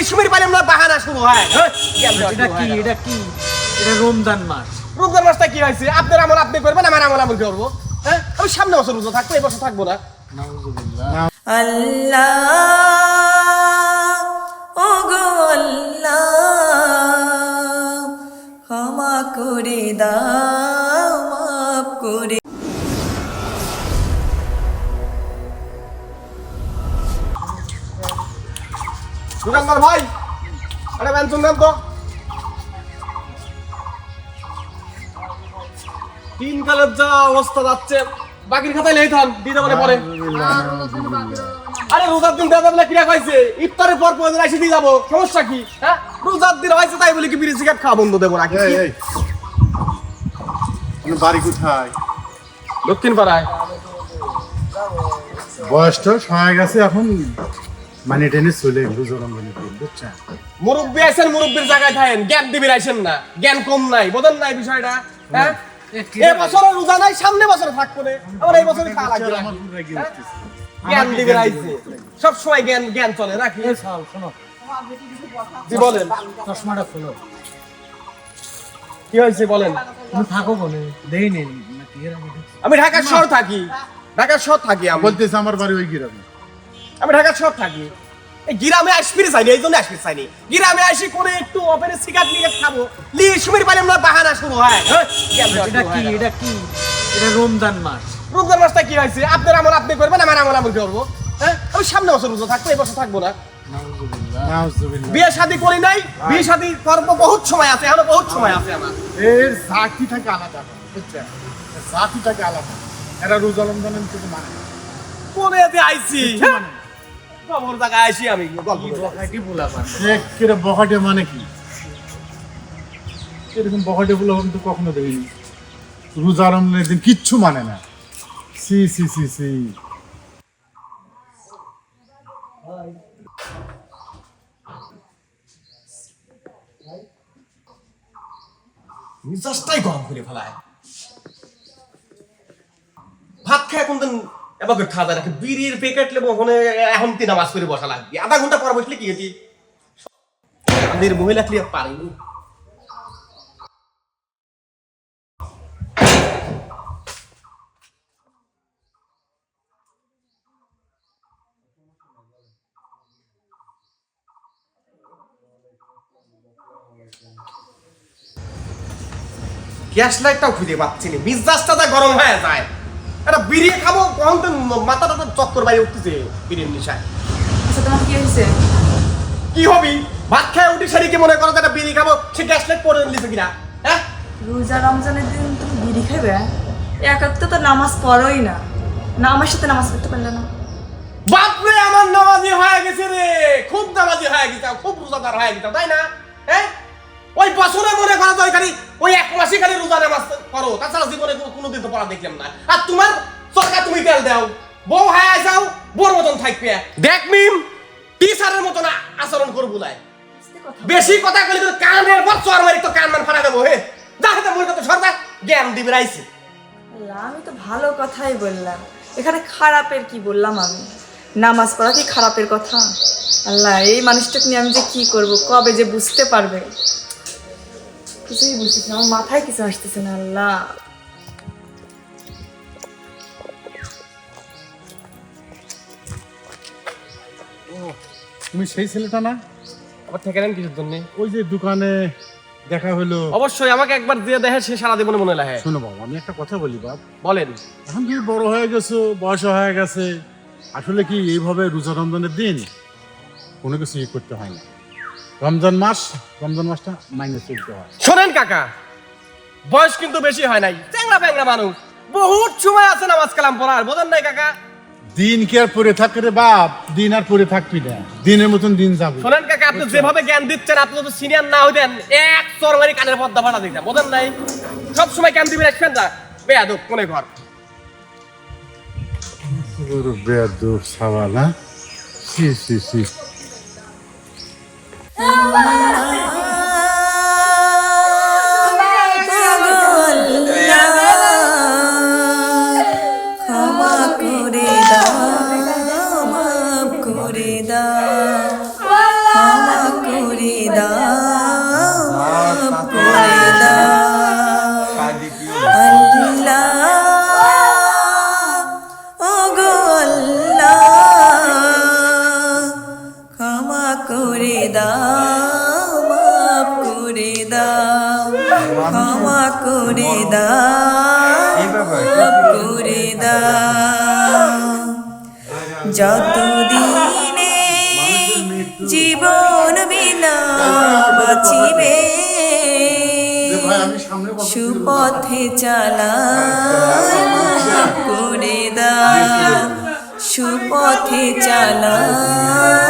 লিশমির পারে আমরা বাহানা শুরু হয়। এটা কি এটা কি? এটা রমজান মাস। রোজার মাসটা কি হয়েছে? আপনার আমল আপনি করবেন আমার আমল আমি করব। হ্যাঁ? আমি সামনে বছর রোজা থাকব এই বছর থাকব না। আল্লাহ ও গো আল্লাহ ক্ষমা করে দাও মাফ করে দোকানদার ভাই। আরে ব্যঞ্জন দেন তো। তিন কালের যা অবস্থা যাচ্ছে বাকির খাতায় লেই থান পারে পরে। আরে রোজার দিন যাবে কিরা খাইছে ইফতারের পর পর এসে দিয়ে যাব সমস্যা কি? হ্যাঁ? রোজার দিন হয়েছে তাই বলে কি বিড়ি সিগারেট খাওয়া বন্ধ দেবো নাকি? বাড়ি কোথায়? দক্ষিণ পাড়ায় বয়সটা হয়ে গেছে এখন। মানে টেনে চলে বুঝলাম মানে বুঝছেন মুরব্বী আছেন মুরব্বীর জায়গায় থাকেন। জ্ঞান দিবির আইসেন না। জ্ঞান কম নাই। বোঝেন নাই বিষয়টা? হ্যাঁ? এ বছর রোজা নাই সামনে বছর থাকব রে আমার এই বছরই খাওয়া লাগবে আমার নাকি? রেগে? জ্ঞান দিবির আইছে। সব সময় জ্ঞান জ্ঞান চলে নাকি এই সাল শোনো। জি বলেন। চশমাটা খোলো। কি হয়েছে বলেন? তুমি থাকো বলে দেই নেই। আমি ঢাকার শহর থাকি। ঢাকার শহর থাকি আমি। বলতেছি আমার বাড়ি ওই গ্রামে। আমি ঢাকার শহর থাকি। এই গ্রামে আসবি চাইনি এই জন্য আসবি চাইনি গ্রামে আসি করে একটু অপেরে সিগারেট নিয়ে খাব। লিশমির পারে আমরা বাহানা শুরু হয়। হ্যাঁ? এটা কি এটা কি এটা রমজান মাস। রোজার মাসটা কি হয়েছে? আপনার আমল আপনি করবেন আমার আমল আমি করব। হ্যাঁ? আমি সামনে বছর রোজা থাকব এই বছর থাকব না। বিয়ে শাদী করি নাই বিয়ে শাদী করব বহুত সময় আছে এখনও বহুত সময় আছে আমার। এর জাতি থাকে আলাদা বুঝছেন? জাতি থাকে আলাদা। এরা রোজা রমজানের থেকে মানে না। কোনে এতে আইছি? জায়গায় আমি। গল্প মানে কি? এরকম বকাটে বলে আমি তো কখনো দেখিনি। রোজা রমজানের দিন কিচ্ছু মানে না। সি সি সি সি। মিজাজটাই গরম করে ফেলায়। ভাত খায় এখন করে খাওয়া যায় বিড়ির প্যাকেট লেবো, ওখানে এখন তিন নামাজ করে বসা লাগবে। আধা ঘণ্টা পর বসলে কি হয়েছি? আমাদের মহিলা ক্লিয়ার পারিনি। গ্যাস লাইটটাও খুঁজে পাচ্ছি না। মিজাজটা গরম হয়ে যায়। একটা বিড়ি খাব কখন তো মাথাটা তো চক্কর বাইরে উঠতেছে বিড়ির নিশায়। আচ্ছা তোমার কি হয়েছে? কি হবি? ভাত খায় উঠি শাড়িকে মনে করো একটা বিড়ি খাব সে গ্যাস লাইট পরে নিছে কিনা হ্যাঁ? রোজা রমজানের দিন তুমি বিড়ি খাবে একাত্তর তো নামাজ পড়োই না। না আমার সাথে নামাজ পড়তে পারলে না। বাপরে আমার নামাজি হয়ে গেছে রে। খুব নামাজি হয়ে গেছে খুব রোজাদার হয়ে গেছে তাই না? হ্যাঁ? ওই বছরে মনে করো তো ওই খালি ওই এক মাসে খালি রোজা নামাজ করো তাছাড়া জীবনে কোনোদিন তো পড়া দেখলাম না। আর তোমার সরকার তুমি তেল দাও। বউ হয়ে যাও বোর মতন থাকবে। দেখ মিম টিচারের মতন আচরণ করব লাই? বেশি কথা কইলে তো কানের পর চর মারি তো কান মান ফাটা দেবো হে। যাকে তো মনে করতো সরকার জ্ঞান দিবে রাইছে আমি তো ভালো কথাই বললাম। এখানে খারাপের কি বললাম আমি? নামাজ পড়া কি খারাপের কথা? আল্লাহ এই মানুষটাকে নিয়ে আমি যে কি করব? কবে যে বুঝতে পারবে? কিছুই বুঝতেছি না, আমার মাথায় কিছু আসতেছে না আল্লাহ। তুমি সেই ছেলেটা না? আবার থেকে নেন কিছুর জন্য। ওই যে দোকানে দেখা হলো। অবশ্যই আমাকে একবার দিয়ে দেখে সে সারা জীবনে মনে লাগে শোনো বাবা আমি একটা কথা বলি বাপ। বলেন। এখন তুমি বড় হয়ে গেছো বয়স হয়ে গেছে আসলে কি এইভাবে রোজা রমজানের দিন কোনো কিছু ইয়ে করতে হয় না? রমজান মাস রমজান মাসটা মাইনে চলতে হয়। শোনেন কাকা বয়স কিন্তু বেশি হয় নাই। চ্যাংরা প্যাংরা মানুষ। বহুত সময় আছে নামাজ কালাম পড়ার বোঝেন নাই কাকা। দিন কি আর পরে থাকে রে বাপ? দিন আর পরে থাকবি না। দিনের মতন দিন যাবে। শোনেন কাকা আপনি যেভাবে জ্ঞান দিচ্ছেন আপনি তো সিনিয়র না হইতেন এক চরমারি কানের পর্দা ফাটা দিতেন বোঝেন নাই? সব সময় জ্ঞান দিবেন রাখবেন না বেয়াদব কোনে ঘর বেয়াদব সাওয়াল হ্যাঁ? সি সি সি ক্ষমা ক্ষমা করে দাও মাফ করে দাও। যতদিনে জীবন বিনা বাঁচিবে সুপথে চালা করে দাও সুপথে চালায়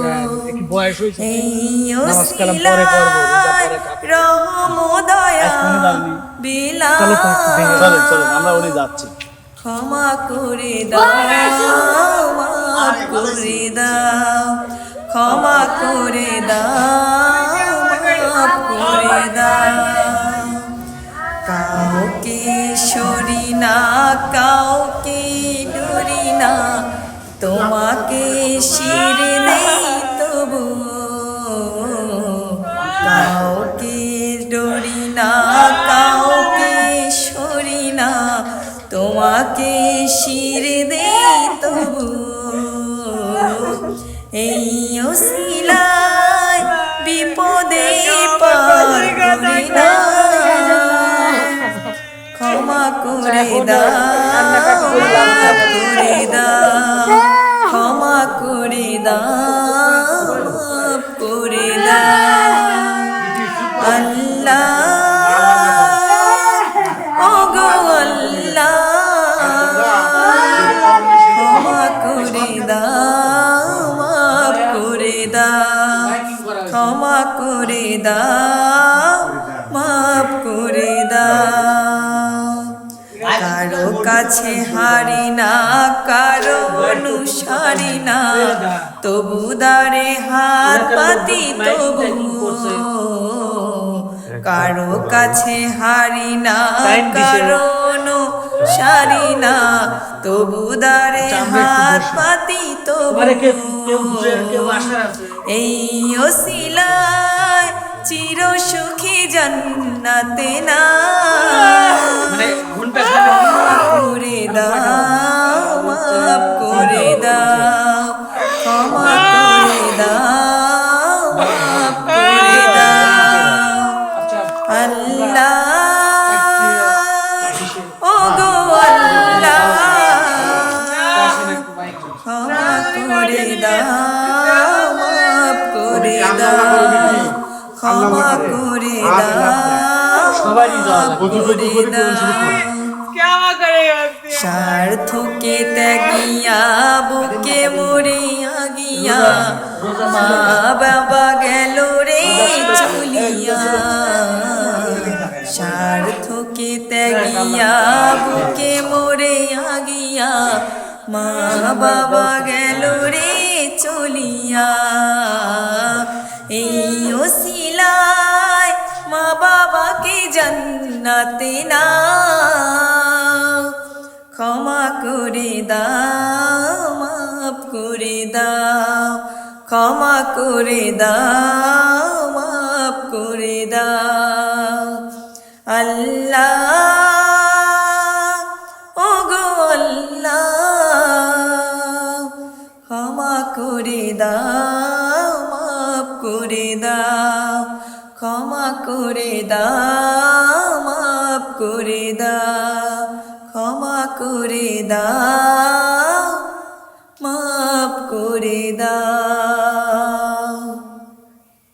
শালাকে আমি একদিন বুঝাই আর কয় কি কয় যে আহ, একটু বয়স হয়েছে নামাজ কালাম পরে করব, রহমদয়া বিলা চলেন চলেন আমরা উনি যাচ্ছি। ক্ষমা করে দাও মাফ করে দাও। ক্ষমা করে দাও মাফ করে দাও। কাউকে সরি না কাউকে ডরি না। তোমাকে শির তোমাকে শির দেই তবু। এই অশিলায় বিপদে ক্ষমা করে দাও মাফ করে দাও ক্ষমা করে দাও। দাও মাফ করে দাও কারও কাছে হারি না কারও অনুসারি না। তবু দারে হাত পাতি তবু কারও কাছে হারি না কারও অনুসারি না। তবু দারে হাত পাতি তবু এই ওসিলায় চির সুখী জন্নাতে না। করে দাও মাফ করে দাও। করে স্বার্থকে ত্যাগিয়া, বুকে মরিয়া গিয়া মা বাবা গেল রে চলিয়া। স্বার্থকে ত্যাগিয়া, বুকে মরিয়া গিয়া মা বাবা গেল রে চলিয়া। এই মা বাবাকে জান্নাতে না। ক্ষমা করে দাও, মাফ করে দাও। ক্ষমা করে দাও, মাফ করে দাও। আল্লাহ ও গো আল্লাহ, ক্ষমা করে দাও, মাফ করে দাও। ক্ষমা করে দা মাপ করে দা ক্ষমা করে দা মাপ করে দাও।